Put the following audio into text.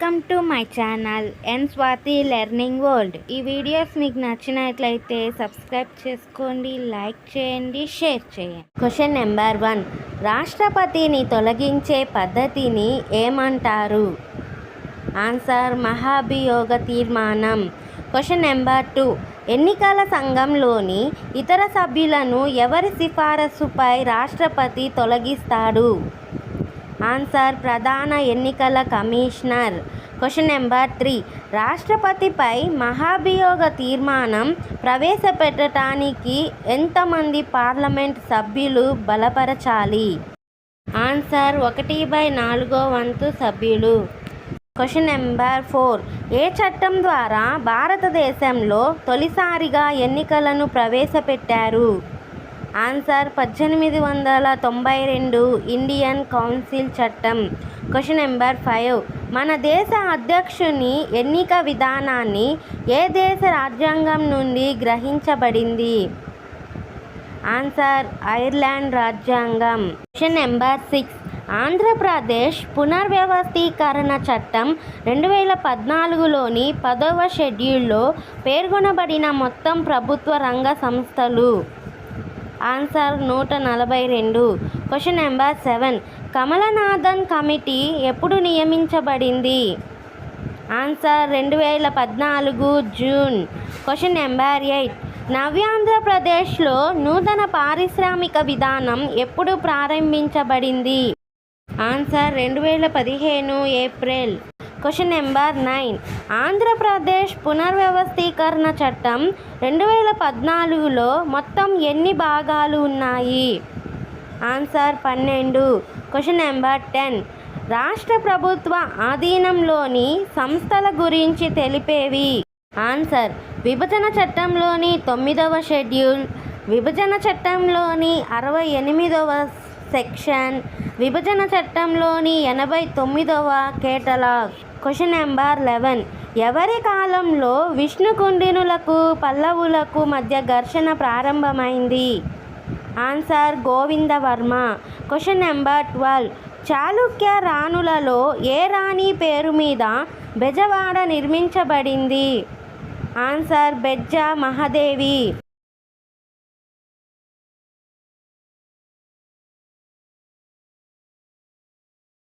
Welcome to my channel N Swathi learning world ఈ videos మీకు నచ్చినట్లయితే సబ్స్క్రైబ్ చేసుకోండి లైక్ చేయండి షేర్ చేయండి. క్వశ్చన్ నెంబర్ వన్ రాష్ట్రపతిని తొలగించే పద్ధతిని ఏమంటారు? ఆన్సర్ మహాభియోగ తీర్మానం. క్వశ్చన్ నెంబర్ టూ ఎన్నికల సంఘంలోని ఇతర సభ్యులను ఎవరి సిఫారసుపై రాష్ట్రపతి తొలగిస్తాడు? ఆన్సర్ ప్రధాన ఎన్నికల కమిషనర్. Question number three. రాష్ట్రపతిపై మహాభియోగ తీర్మానం ప్రవేశపెట్టడానికి ఎంతమంది పార్లమెంట్ సభ్యులు బలపరచాలి? ఆన్సర్ ఒకటి బై నాలుగో వంతు సభ్యులు. Question number four. ఏ చట్టం ద్వారా భారతదేశంలో తొలిసారిగా ఎన్నికలను ప్రవేశపెట్టారు? ఆన్సర్ పద్దెనిమిది వందల తొంభై రెండు ఇండియన్ కౌన్సిల్ చట్టం. Question number five. మన దేశ అధ్యక్షుని ఎన్నిక విధానాన్ని ఏ దేశ రాజ్యాంగం నుండి గ్రహించబడింది? ఆన్సర్ ఐర్లాండ్ రాజ్యాంగం. Question number six. ఆంధ్రప్రదేశ్ పునర్వ్యవస్థీకరణ చట్టం రెండు వేల పద్నాలుగులోని పదవ షెడ్యూల్లో పేర్కొనబడిన మొత్తం ప్రభుత్వ రంగ సంస్థలు. ఆన్సర్ నూట నలభై రెండు. Question number seven Kamalanathan committee ఎప్పుడు నియమించబడింది? ఆన్సర్ రెండు వేల పద్నాలుగు జూన్. క్వశ్చన్ నెంబర్ ఎయిట్ నవ్యాంధ్రప్రదేశ్లో నూతన పారిశ్రామిక విధానం ఎప్పుడు ప్రారంభించబడింది? ఆన్సర్ రెండు వేల పదిహేను April. Question number nine. Andhra Pradesh పునర్వ్యవస్థీకరణ చట్టం రెండు వేల పద్నాలుగులో మొత్తం ఎన్ని భాగాలు ఉన్నాయి? ఆన్సర్ పన్నెండు. Question number ten. రాష్ట్ర ప్రభుత్వ ఆధీనంలోని సంస్థల గురించి తెలిపేవి? ఆన్సర్. విభజన చట్టంలోని తొమ్మిదవ షెడ్యూల్ విభజన చట్టంలోని అరవై ఎనిమిదవ సెక్షన్ విభజన చట్టంలోని ఎనభై తొమ్మిదవ కేటలాగ్. క్వశ్చన్ నెంబర్ లెవెన్ ఎవరి కాలంలో విష్ణుకుండినులకు పల్లవులకు మధ్య ఘర్షణ ప్రారంభమైంది? Answer Govindavarma question number twelve Chalukya రాణులలో ఏ రాణి పేరు మీద బెజవాడ నిర్మించబడింది? ఆన్సర్ బెజ్జ మహాదేవి.